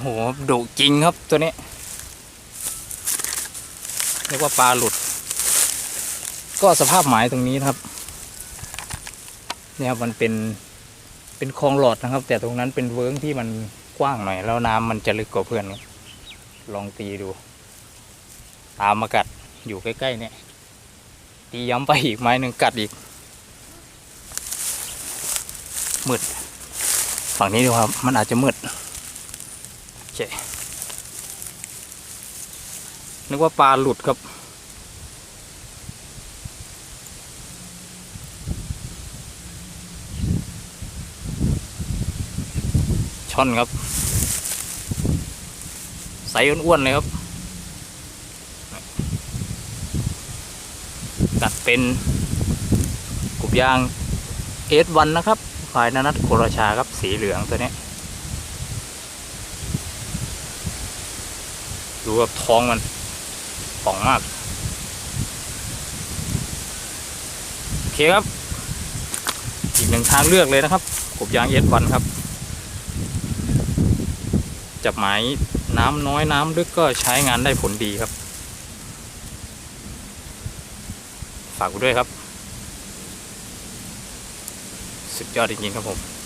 โอ้โหดุจริงครับตัวนี้เรียกว่าปลาหลุด ก็สภาพหมายตรงนี้นะครับ เนี่ยมันเป็นเป็นคลองหลอดนะครับ แต่ตรงนั้นเป็นเวิร์งที่มันกว้างหน่อย แล้วน้ำมันจะลึกกว่าเพื่อน ลองตีดู ตามมากัดอยู่ใกล้ๆเนี่ย ตีย้ำไปอีกไม้หนึ่งกัดอีกมืดฝั่งนี้ดูครับ มันอาจจะมืด โอเคนึกว่าปลาหลุดครับ ช่อนครับ ใสอ้วนๆเลยครับ กัดเป็นกบยางเอสวันนะครับภายนานัทโคราชาครับสีเหลืองตัวนี้ ดูกับท้องมันป่องมาก โอเคครับ อีกหนึ่งทางเลือกเลยนะครับกบยางเอสวันครับ จับหมายน้ำน้อยน้ำลึกก็ใช้งานได้ผลดีครับ ฝากไว้ด้วยครับ สุดยอดจริงๆครับผม